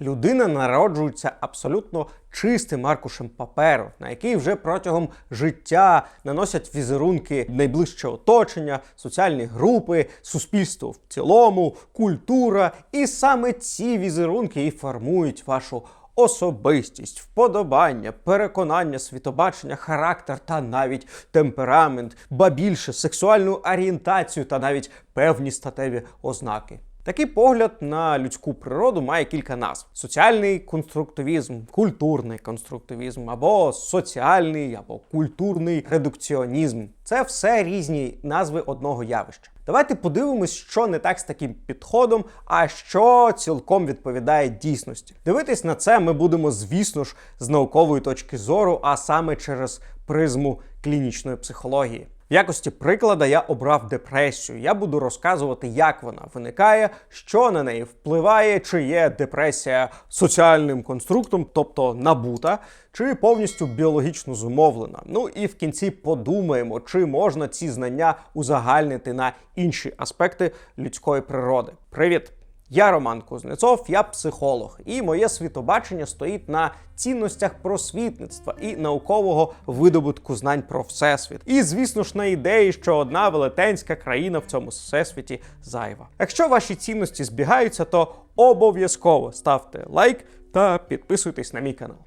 людина народжується абсолютно чистим аркушем паперу, на який вже протягом життя наносять візерунки найближче оточення, соціальні групи, суспільство в цілому, культура. І саме ці візерунки і формують вашу особистість, вподобання, переконання, світобачення, характер та навіть темперамент, ба більше сексуальну орієнтацію та навіть певні статеві ознаки. Такий погляд на людську природу має кілька назв: соціальний конструктивізм, культурний конструктивізм, або соціальний, або культурний редукціонізм. Це все різні назви одного явища. Давайте подивимось, що не так з таким підходом, а що цілком відповідає дійсності. Дивитись на це ми будемо, звісно ж, з наукової точки зору, а саме через призму клінічної психології. В якості приклада я обрав депресію. Я буду розказувати, як вона виникає, що на неї впливає, чи є депресія соціальним конструктом, тобто набута, чи повністю біологічно зумовлена. Ну і в кінці подумаємо, чи можна ці знання узагальнити на інші аспекти людської природи. Привіт! Я Роман Кузнецов, я психолог, і моє світобачення стоїть на цінностях просвітництва і наукового видобутку знань про всесвіт. І, звісно ж, на ідеї, що одна велетенська країна в цьому всесвіті зайва. Якщо ваші цінності збігаються, то обов'язково ставте лайк та підписуйтесь на мій канал.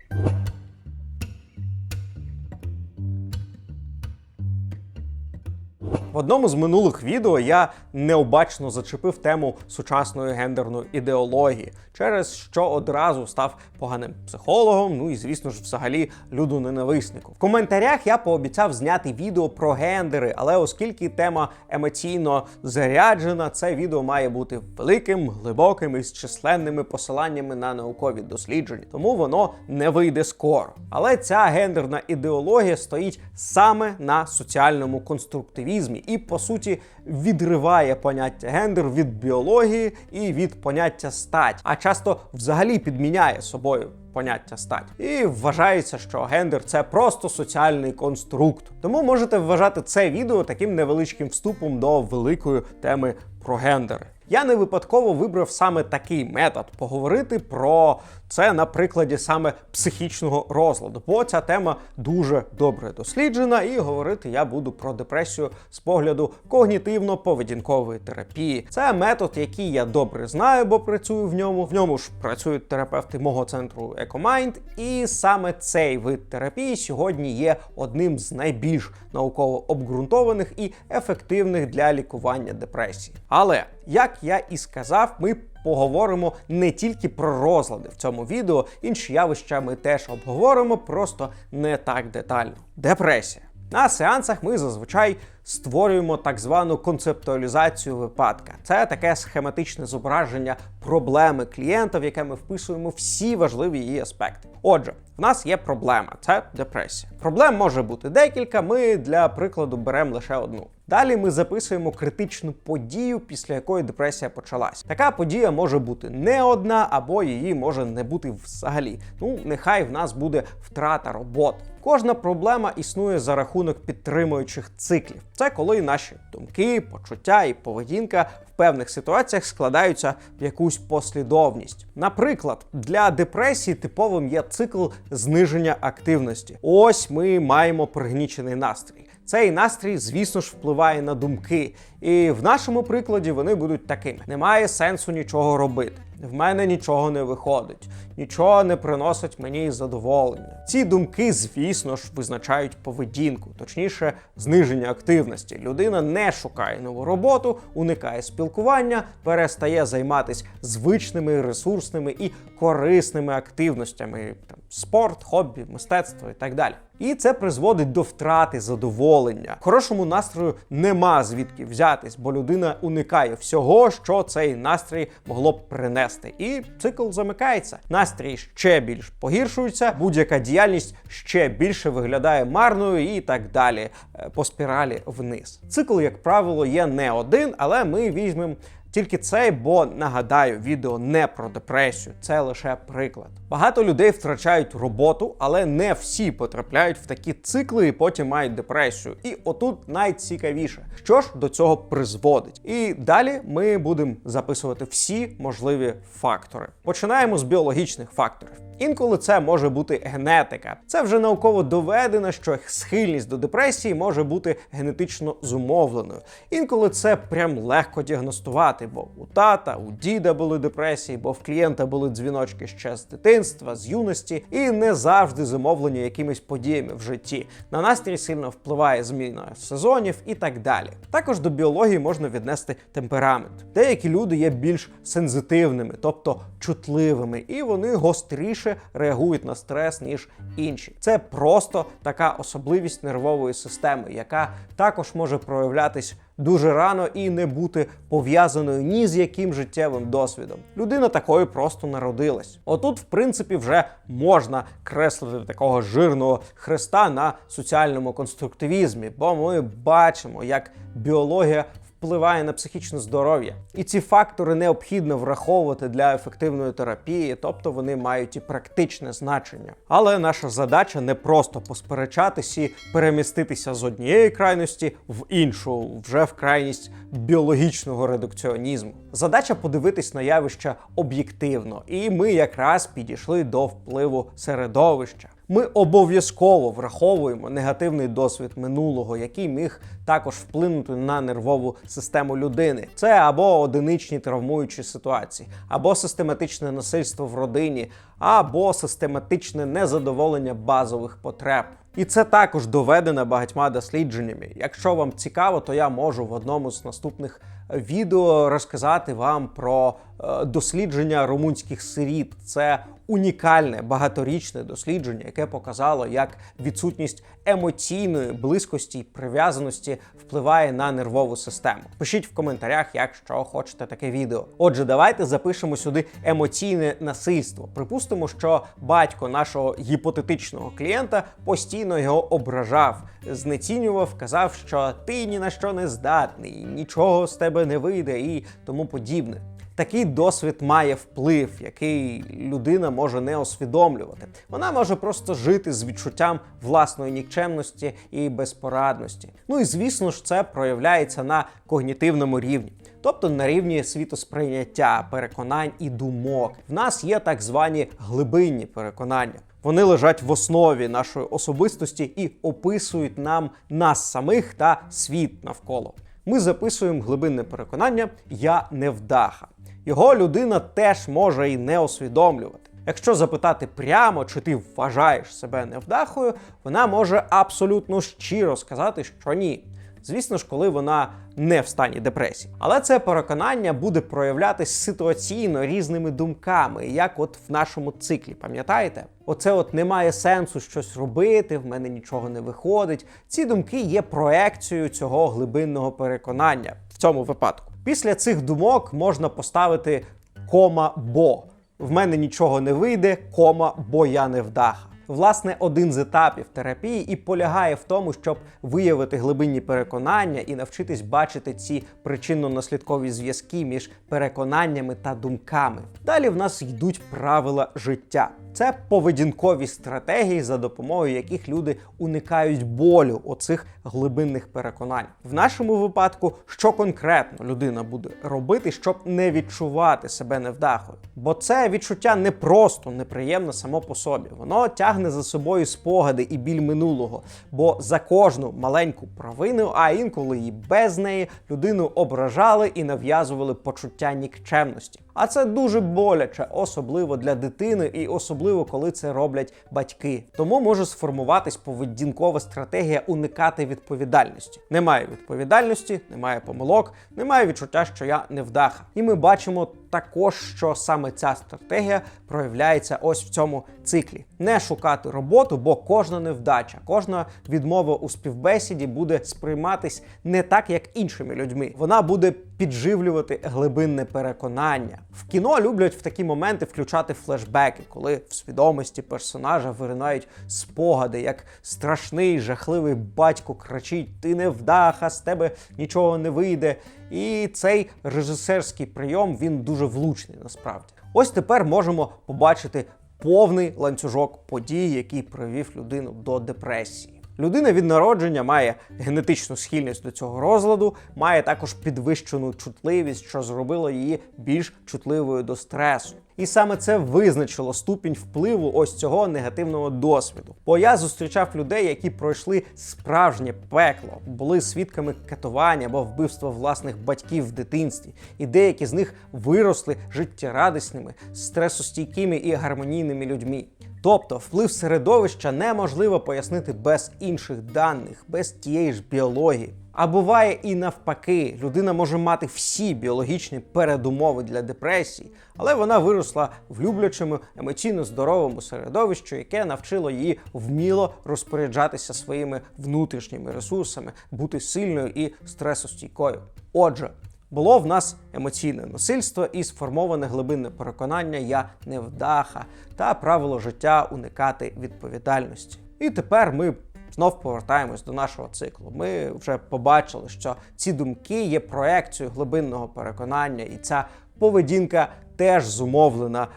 В одному з минулих відео я необачно зачепив тему сучасної гендерної ідеології, через що одразу став поганим психологом. Ну і звісно ж, взагалі людоненависником. В коментарях я пообіцяв зняти відео про гендери, але оскільки тема емоційно заряджена, це відео має бути великим, глибоким і з численними посиланнями на наукові дослідження, тому воно не вийде скоро. Але ця гендерна ідеологія стоїть саме на соціальному конструктивізмі і, по суті, відриває поняття гендер від біології і від поняття стать, а часто взагалі підміняє собою. Поняття стать і вважається, що гендер це просто соціальний конструкт. Тому можете вважати це відео таким невеличким вступом до великої теми про гендери. Я не випадково вибрав саме такий метод поговорити про це на прикладі саме психічного розладу, бо ця тема дуже добре досліджена, і говорити я буду про депресію з погляду когнітивно-поведінкової терапії. Це метод, який я добре знаю, бо працюю в ньому. В ньому ж працюють терапевти мого центру EcoMind, і саме цей вид терапії сьогодні є одним з найбільш науково обґрунтованих і ефективних для лікування депресії. Але як я і сказав, ми поговоримо не тільки про розлади в цьому відео, інші явища ми теж обговоримо, просто не так детально. Депресія. На сеансах ми зазвичай створюємо так звану концептуалізацію випадка. Це таке схематичне зображення проблеми клієнта, в яке ми вписуємо всі важливі її аспекти. Отже, в нас є проблема це депресія. Проблем може бути декілька. Ми для прикладу беремо лише одну. Далі ми записуємо критичну подію, після якої депресія почалась. Така подія може бути не одна, або її може не бути взагалі. Ну, нехай в нас буде втрата роботи. Кожна проблема існує за рахунок підтримуючих циклів. Це коли наші думки, почуття і поведінка в певних ситуаціях складаються в якусь послідовність. Наприклад, для депресії типовим є цикл зниження активності. Ось ми маємо пригнічений настрій. Цей настрій, звісно ж, впливає на думки. І в нашому прикладі вони будуть такими: немає сенсу нічого робити. В мене нічого не виходить, нічого не приносить мені задоволення. Ці думки, звісно ж, визначають поведінку, точніше, зниження активності. Людина не шукає нову роботу, уникає спілкування, перестає займатися звичними, ресурсними і корисними активностями, там спорт, хобі, мистецтво і так далі. І це призводить до втрати задоволення. Хорошому настрою нема звідки взятись, бо людина уникає всього, що цей настрій могло б принести. І цикл замикається. Настрій ще більш погіршується, будь-яка діяльність ще більше виглядає марною і так далі, е, по спіралі вниз. Цикл, як правило, є не один, але ми візьмемо Тільки цей, бо нагадаю, відео не про депресію, це лише приклад. Багато людей втрачають роботу, але не всі потрапляють в такі цикли і потім мають депресію. І отут найцікавіше, що ж до цього призводить. І далі ми будемо записувати всі можливі фактори. Починаємо з біологічних факторів. Інколи це може бути генетика. Це вже науково доведено, що схильність до депресії може бути генетично зумовленою. Інколи це прям легко діагностувати, бо у тата, у діда були депресії, бо в клієнта були дзвіночки ще з дитинства, з юності, і не завжди зумовлені якимись подіями в житті. На настрій сильно впливає зміна сезонів і так далі. Також до біології можна віднести темперамент. Деякі люди є більш сензитивними, тобто чутливими, і вони гостріше реагують на стрес, ніж інші. Це просто така особливість нервової системи, яка також може проявлятись дуже рано і не бути пов'язаною ні з яким життєвим досвідом. Людина такою просто народилась. Отут, в принципі, вже можна креслити такого жирного хреста на соціальному конструктивізмі, бо ми бачимо, як біологія впливає на психічне здоров'я. І ці фактори необхідно враховувати для ефективної терапії, тобто вони мають і практичне значення. Але наша задача не просто посперечатись і переміститися з однієї крайності в іншу, вже в крайність біологічного редукціонізму. Задача подивитись на явища об'єктивно, і ми якраз підійшли до впливу середовища. Ми обов'язково враховуємо негативний досвід минулого, який міг також вплинути на нервову систему людини. Це або одиничні травмуючі ситуації, або систематичне насильство в родині, або систематичне незадоволення базових потреб. І це також доведено багатьма дослідженнями. Якщо вам цікаво, то я можу в одному з наступних відео розказати вам про е, дослідження румунських сиріт. Це унікальне багаторічне дослідження, яке показало, як відсутність емоційної близькості і прив'язаності впливає на нервову систему. Пишіть в коментарях, якщо хочете таке відео. Отже, давайте запишемо сюди емоційне насильство. Припустимо, що батько нашого гіпотетичного клієнта постійно його ображав, знецінював, казав, що ти ні на що не здатний, нічого з тебе не вийде і тому подібне. Такий досвід має вплив, який людина може не усвідомлювати. Вона може просто жити з відчуттям власної нікчемності і безпорадності. Ну і звісно ж, це проявляється на когнітивному рівні. Тобто на рівні світосприйняття, переконань і думок. В нас є так звані глибинні переконання. Вони лежать в основі нашої особистості і описують нам нас самих та світ навколо. Ми записуємо глибинне переконання Я невдаха. Його людина теж може і не усвідомлювати. Якщо запитати прямо, чи ти вважаєш себе невдахою, вона може абсолютно щиро сказати, що ні. Звісно ж, коли вона не в стані депресії. Але це переконання буде проявлятись ситуаційно різними думками, як от в нашому циклі, пам'ятаєте? Оце от немає сенсу щось робити, в мене нічого не виходить. Ці думки є проекцією цього глибинного переконання в цьому випадку. Після цих думок можна поставити кома бо. В мене нічого не вийде, кома, бо я не вдаха. Власне, один з етапів терапії і полягає в тому, щоб виявити глибинні переконання і навчитись бачити ці причинно-наслідкові зв'язки між переконаннями та думками. Далі в нас йдуть правила життя. Це поведінкові стратегії, за допомогою яких люди уникають болю оцих глибинних переконань. В нашому випадку, що конкретно людина буде робити, щоб не відчувати себе невдахою. Бо це відчуття не просто неприємне само по собі. Воно тягне за собою спогади і біль минулого. Бо за кожну маленьку провину, а інколи і без неї, людину ображали і нав'язували почуття нікчемності. А це дуже боляче, особливо для дитини і особливо коли це роблять батьки. Тому може сформуватись поведінкова стратегія уникати відповідальності. Немає відповідальності, немає помилок, немає відчуття, що я не вдаха. І ми бачимо також, що саме ця стратегія проявляється ось в цьому циклі. Не шукати роботу, бо кожна невдача, кожна відмова у співбесіді буде сприйматись не так, як іншими людьми. Вона буде підживлювати глибинне переконання. В кіно люблять в такі моменти включати флешбеки, коли в свідомості персонажа виринають спогади, як страшний, жахливий батько кричить: Ти не вдаха, з тебе нічого не вийде. І цей режисерський прийом він дуже влучний насправді. Ось тепер можемо побачити повний ланцюжок подій, який привів людину до депресії. Людина від народження має генетичну схильність до цього розладу, має також підвищену чутливість, що зробило її більш чутливою до стресу. І саме це визначило ступінь впливу ось цього негативного досвіду. Бо я зустрічав людей, які пройшли справжнє пекло, були свідками катування або вбивства власних батьків в дитинстві, і деякі з них виросли життєрадісними, стресостійкими і гармонійними людьми. Тобто вплив середовища неможливо пояснити без інших даних, без тієї ж біології. А буває і навпаки, людина може мати всі біологічні передумови для депресії, але вона виросла в люблячому, емоційно здоровому середовищі, яке навчило її вміло розпоряджатися своїми внутрішніми ресурсами, бути сильною і стресостійкою. Отже, було в нас емоційне насильство і сформоване глибинне переконання Я невдаха та правило життя уникати відповідальності. І тепер ми знов повертаємось до нашого циклу. Ми вже побачили, що ці думки є проекцією глибинного переконання, і ця поведінка теж зумовлена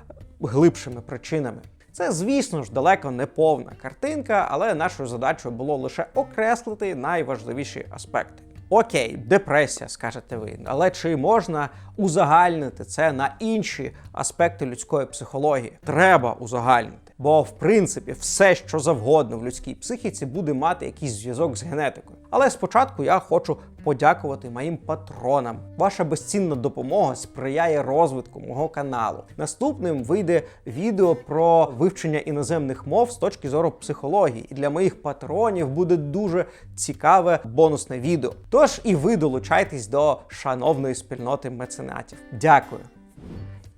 глибшими причинами. Це, звісно ж, далеко не повна картинка, але нашою задачею було лише окреслити найважливіші аспекти. Окей, депресія, скажете ви, але чи можна узагальнити це на інші аспекти людської психології? Треба узагальнити. Бо, в принципі, все, що завгодно в людській психіці, буде мати якийсь зв'язок з генетикою. Але спочатку я хочу подякувати моїм патронам. Ваша безцінна допомога сприяє розвитку мого каналу. Наступним вийде відео про вивчення іноземних мов з точки зору психології. І для моїх патронів буде дуже цікаве бонусне відео. Тож і ви долучайтесь до шановної спільноти меценатів. Дякую.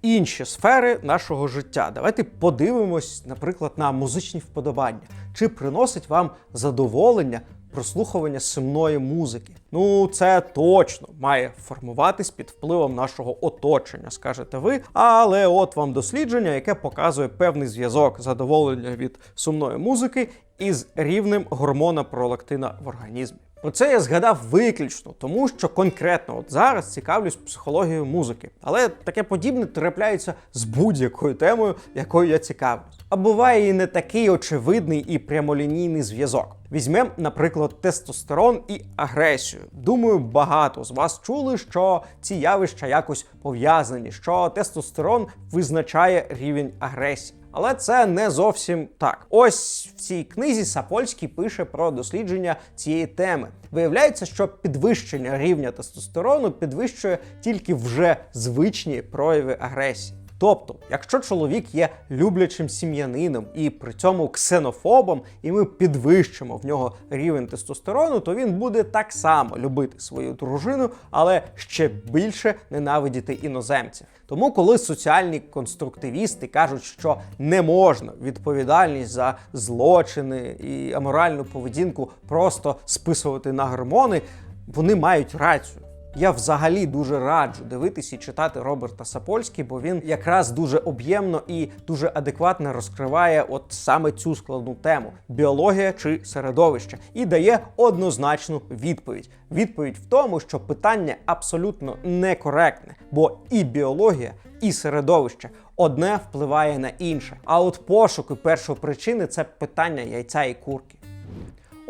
Інші сфери нашого життя. Давайте подивимось, наприклад, на музичні вподобання. Чи приносить вам задоволення прослухування сумної музики? Ну, це точно має формуватись під впливом нашого оточення, скажете ви. Але от вам дослідження, яке показує певний зв'язок задоволення від сумної музики із рівнем гормона пролактина в організмі. Про це я згадав виключно, тому що конкретно от зараз цікавлюсь психологією музики. Але таке подібне трапляється з будь-якою темою, якою я цікавлюсь. А буває і не такий очевидний і прямолінійний зв'язок. Візьмемо, наприклад, тестостерон і агресію. Думаю, багато з вас чули, що ці явища якось пов'язані, що тестостерон визначає рівень агресії. Але це не зовсім так. Ось в цій книзі Сапольський пише про дослідження цієї теми. Виявляється, що підвищення рівня тестостерону підвищує тільки вже звичні прояви агресії. Тобто, якщо чоловік є люблячим сім'янином і при цьому ксенофобом, і ми підвищимо в нього рівень тестостерону, то він буде так само любити свою дружину, але ще більше ненавидіти іноземців. Тому, коли соціальні конструктивісти кажуть, що не можна відповідальність за злочини і аморальну поведінку просто списувати на гормони, вони мають рацію. Я взагалі дуже раджу дивитися і читати Роберта Сапольський, бо він якраз дуже об'ємно і дуже адекватно розкриває от саме цю складну тему біологія чи середовище, і дає однозначну відповідь. Відповідь в тому, що питання абсолютно некоректне, бо і біологія, і середовище одне впливає на інше. А от пошуки першопричини це питання яйця і курки.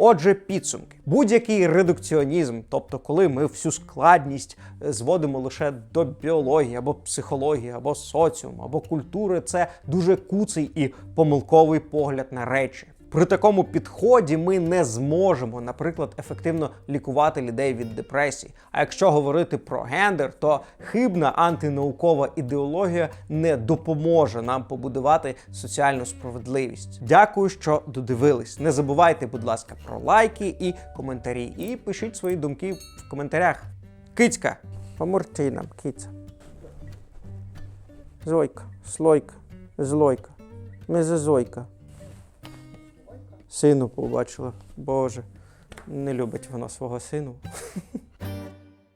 Отже, підсумки. Будь-який редукціонізм, тобто коли ми всю складність е, зводимо лише до біології або психології, або соціуму, або культури, це дуже куций і помилковий погляд на речі. При такому підході ми не зможемо, наприклад, ефективно лікувати людей від депресії. А якщо говорити про гендер, то хибна антинаукова ідеологія не допоможе нам побудувати соціальну справедливість. Дякую, що додивились. Не забувайте, будь ласка, про лайки і коментарі. І пишіть свої думки в коментарях. Кицька, поморти нам, киця. Зойка, слойка, злойка, мезозойка. Сину побачила. Боже, не любить вона свого сину.